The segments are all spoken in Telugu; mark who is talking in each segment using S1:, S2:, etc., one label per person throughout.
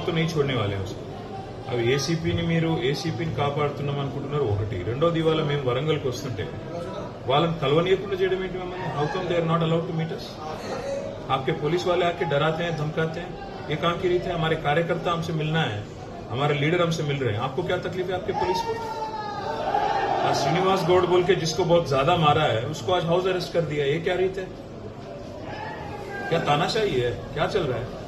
S1: लोग तो नहीं छोड़ने वाले हैं उसको అవి ఏసీపీని మీరు ఏసీపీని కాపాడుతున్నాం అనుకుంటున్నారు ఒకటి రెండోది ఇవాళ మేము వరంగల్కి వస్తుంటే వాళ్ళని కలవనీయకుండా చేయడం ఏంటి మమ్మల్ని how come they are not allowed to meet us आपके पुलिस वाले आके डराते हैं धमकाते हैं ये काम की रीत है हमारे कार्यकर्ता हमसे मिलना है हमारे लीडर हमसे मिल रहे हैं आपको क्या तकलीफ है आपके पुलिस को आज श्रीनिवास गौड़ बोल के जिसको बहुत ज्यादा मारा है उसको आज हाउस अरेस्ट कर दिया ये क्या रीत है क्या तानाशाही है क्या चल रहा है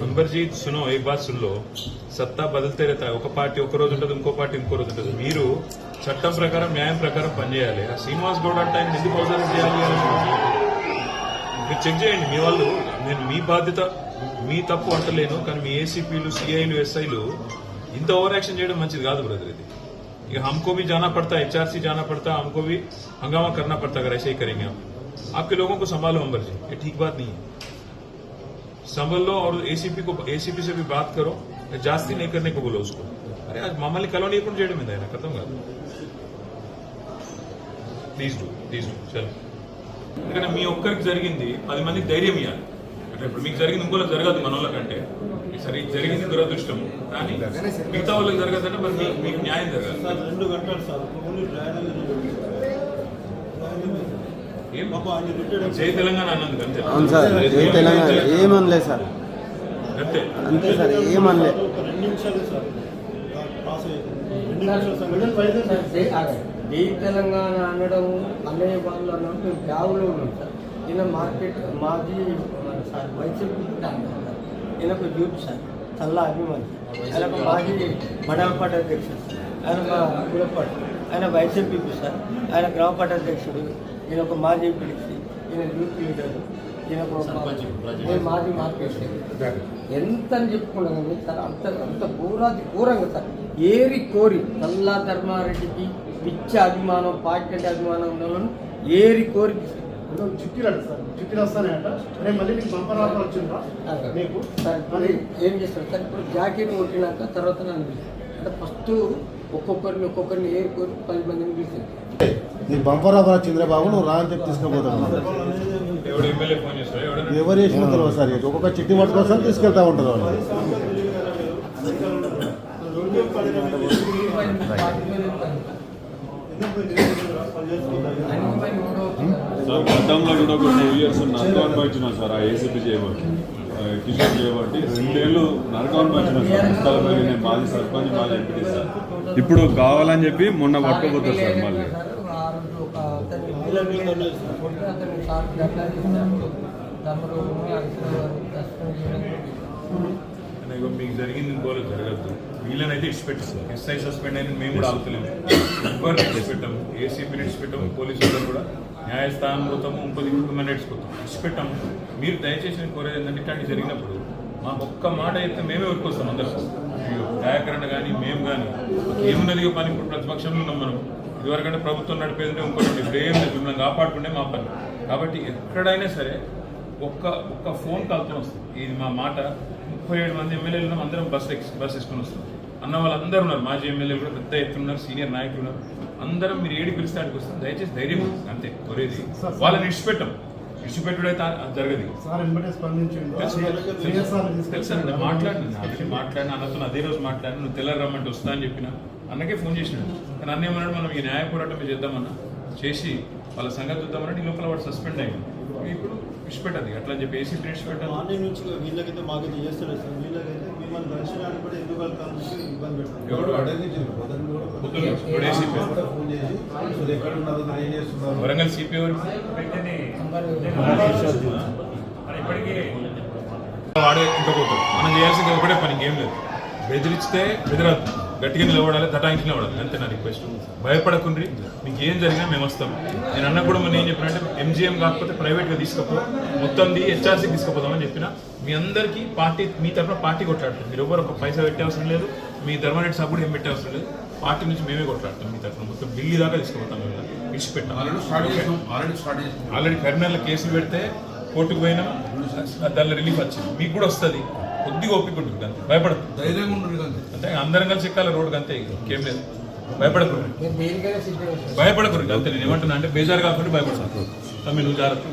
S1: నంబర్ జీ సునో एक बात सुन लो సత్తా బదిలితే रहता है ఒక పార్టీ ఒక రోజు ఉంటుంది ఇంకో పార్టీ ఇంకో రోజు ఉంటుంది మీరు చట్టం ప్రకారం న్యాయం ప్రకారం పనిచేయాలి ఆ శ్రీనివాస్ గౌడ్ అంటే ఆయన ఎందుకు అవసరం చేయాలి అని మీరు చెక్ చేయండి మీ వాళ్ళు నేను మీ బాధ్యత మీ తప్పు అంటలేను కానీ మీ ఏసీపీలు సిఐలు ఎస్ఐలు ఇంత ఓవర్ యాక్షన్ చేయడం మంచిది కాదు బ్రదర్ ఇది ఇక हमको भी जाना पड़ता है एचआरसी जाना पड़ता है हमको भी हंगामा करना पड़ता है अगर ऐसे ही करेंगे आप आपके लोगों को संभालो अंबर जी ये ठीक बात नहीं है संभल लो और एसीपी को एसीपी से भी बात करो जास्ती नहीं करने को बोलो उसको अरे आज మమ్మల్ని కలవనీయకుండా చేయడం మీద ఆయన కథం కాదు ప్లీజ్ డూ ప్లీజ్ డూ చలో ఎందుకంటే మీ ఒక్కరికి జరిగింది పది మందికి ధైర్యం ఇవ్వాలి అంటే ఇప్పుడు మీకు జరిగింది ఇంకోళ్ళకి జరగదు మన వాళ్ళకంటే సరే ఇది జరిగింది దురదృష్టం కానీ మిగతా వాళ్ళకి జరగదంటే మరి మీకు మీకు న్యాయం జరగాలి
S2: సార్ రెండు గంటలు సార్
S1: జై తెలంగాణ అన్నందుకు అంతే.
S3: అవును సార్ జై తెలంగాణ. ఏమనలే సార్.
S1: అంతే.
S3: అంతే సార్ ఏమనలే.
S2: ఒక రెండు నిమిషాలు సార్. పాస్ అయ్యింది రెండు నిమిషాలు సంగతి
S4: జై తెలంగాణ అనడం అనే వాళ్ళు అన్నట్టు బ్యాగులో ఉన్నాం సార్. ఈయన మార్కెట్ మాజీ మన సార్ వైసీపీ ఈయనకు యూత్ సార్. చల్లా అభిమాని. ఆయన ఒక మాజీ మండల పార్టీ అధ్యక్షుడు ఆయన మా కులపాటి. ఆయన వైసీపీ సార్. ఆయన గ్రామ పార్టీ అధ్యక్షుడు ఈయన ఒక మాజీ పిలిచి ఈయన యూత్ లీడర్. ఈయన ఒక నేను మాజీ మార్కెట్ ఎంత అని చెప్పుకున్నాను సార్ అంత అంత ఘోరాది ఘోరంగా సార్. ఏరి కోరి నల్లా ధర్మారెడ్డికి పిచ్చి అభిమానం పార్టీ అంటే అభిమానం ఉన్న వాళ్ళను ఏరి కోరి
S5: చిట్టీరాడు సార్. చిట్టీలు వస్తానంట రేపు మళ్ళీ నీకు బంపర్ ఆఫర్ వచ్చిందా? నీకు?
S4: సార్ ఏం చేస్తారు? సార్ ఇప్పుడు జాకెట్ కొట్టినాక తర్వాత నన్ను. అంటే ఫస్ట్ ఒక్కొక్కరిని ఒక్కొక్కరిని ఏరి కోరి పది మందిని పిలిచింది
S5: నీకు బంపర్ ఆఫర్ వచ్చిందిరా బాబు నువ్వు రా అని చెప్పి
S1: ఎవడన్నా?
S5: ఎవరు వేసిన తెలియదు సార్. ఒక్కొక్క చిట్టి పట్టుకొస్తాను తీసుకెళ్తా ఉంటారు వాళ్ళు.
S6: గతంలో కూడా ఒక టూ ఇయర్స్ నరకం పంచిన సార్ ఆ ఏసీపీ చేయబట్టి ఆ, కిషోర్ చేయబట్టి రెండేళ్ళు నరకం పంచిన సార్ పుస్తకాల పేరు నేను మాది సర్పంచ్ మాది ఎంపీ సార్. ఇప్పుడు కావాలని చెప్పి మొన్న పట్టుకోపోతారు సార్ మళ్ళీ.
S4: సార్
S1: మీకు జరిగింది ఇంకోలో జరగద్దు. వీళ్ళనైతే ఇడిచిపెట్టిస్తారు ఎస్ఐ సస్పెండ్ అయిన మేము కూడా ఆగుతలేము. ఎవరిని ఇడిచిపెట్టాము ఏసీపీని ఇడిచిపెట్టాము పోలీసులు కూడా న్యాయస్థానం పోతాము ఇంకొద్ది ఇంకొక ఇడిచిపోతాము ఇచ్చిపెట్టాము మీరు దయచేసి నేను కోరేది ఏంటంటే ఇట్లాంటి జరిగినప్పుడు మా ఒక్క మాట అయితే మేమే ఊరుకొస్తాం అందరూ. అయ్యో కానీ మేము కానీ మాకు ఏమున్నది పని? ఇప్పుడు ప్రతిపక్షంలో ఉన్నాం మనం. ఇదివరకంటే ప్రభుత్వం నడిపేది ఇంకోటి ఇప్పుడు ఏం లేదు మిమ్మల్ని కాపాడుకుంటే మా పని. కాబట్టి ఎక్కడైనా సరే ఒక్క ఒక్క ఫోన్ కాల్తో వస్తుంది ఇది మా మాట. ముప్పై ఏడు మంది ఎమ్మెల్యేలు ఉన్నాం అందరం బస్ ఎక్స్ బస్ వేసుకొని వస్తుంది అన్న వాళ్ళందరూ ఉన్నారు. మాజీ ఎమ్మెల్యేలు కూడా పెద్ద ఎత్తున ఉన్నారు. సీనియర్ నాయకులు ఉన్నారు. అందరం మీరు ఏడి పిలిస్తే ఆడికి వస్తాం దయచేసి ధైర్యం. అంతే. కొరేది. వాళ్ళని ఇడిచిపెట్టాం ఇడిచిపెట్టుడైతే అది జరగదు.
S5: సార్ వెంబడే స్పందించిండు.
S1: తెలుసు,
S5: సిఎస్ఆర్
S1: తెలుసు. అండి, మాట్లాడిన అన్నతో అదే రోజు మాట్లాడిన నువ్వు తెల్లారి రమ్మంటే వస్తా అని చెప్పిన అన్నకే ఫోన్ చేసినాడు. కానీ అన్న ఏమన్నాడు? మనం ఈ న్యాయ పోరాటం చేద్దామన్నా చేసి వాళ్ళ సంగతి చూద్దామని ఈ లోపల వాడు సస్పెండ్ అయ్యింది ఇప్పుడు విడిచిపెట్టదు. అట్లా అని చెప్పి ఏసీ విడిచిపెట్టాలి
S2: మార్నింగ్ నుంచి వీళ్ళకైతే మాకైతే సార్. వీళ్ళకైతే దర్శనానికి కూడా ఎందుకు వెళ్తామని చెప్పి ఇబ్బంది పెడతాం
S1: ఎవడు పొద్దున్న ఇప్పుడు ఏసీపీ వరంగల్ సిపి ఎవరు వాడే ఇంకపోతాడు మనం చేయాల్సింది ఒకటే పని ఇంకేం లేదు. బెదిరిస్తే బెదిరద్దు. గట్టిగా నిలబడాలి తటాయించి నిలబడాలి. అంతే నా రిక్వెస్ట్ భయపడకుండ్రి మీకు ఏం జరిగినా మేము వస్తాం. నేను అన్న కూడా మొన్న ఏం చెప్పినంటే ఎంజిఎం కాకపోతే ప్రైవేట్గా తీసుకపో మొత్తంది హెచ్ఆర్సీకి తీసుకుపోతామని చెప్పిన మీ అందరికీ పార్టీ మీ తరఫున పార్టీ కొట్లాడుతుంది మీరు ఎవరు ఒక పైసా పెట్టే అవసరం లేదు మీ ధర్మరెడ్డి సాబ్ కూడా ఏం పెట్టే అవసరం లేదు. పార్టీ నుంచి మేమే కొట్లాడతాం మీ తరఫున. మొత్తం ఢిల్లీ దాకా తీసుకుపోతాం మేము. విడిచిపెట్టాం ఆల్రెడీ కరీంనగర్లో కేసులు పెడితే కోర్టుకు పోయినా దానిలో రిలీఫ్ వచ్చింది. మీకు కూడా వస్తుంది. కొద్దిగా ఓపిక ఉంటుంది అంతే. భయపడదు
S7: ధైర్యంగా అంతే.
S1: అందరం కలిసి ఎక్కాలి రోడ్డు అంతే ఇంకేం. లేదు.
S4: ఉంటాను.
S1: భయపడకూడదు. అంతే నేను ఏమంటున్నా అంటే బేజారు కాకుండా భయపడతాను తమ్మి నువ్వు జాగ్రత్త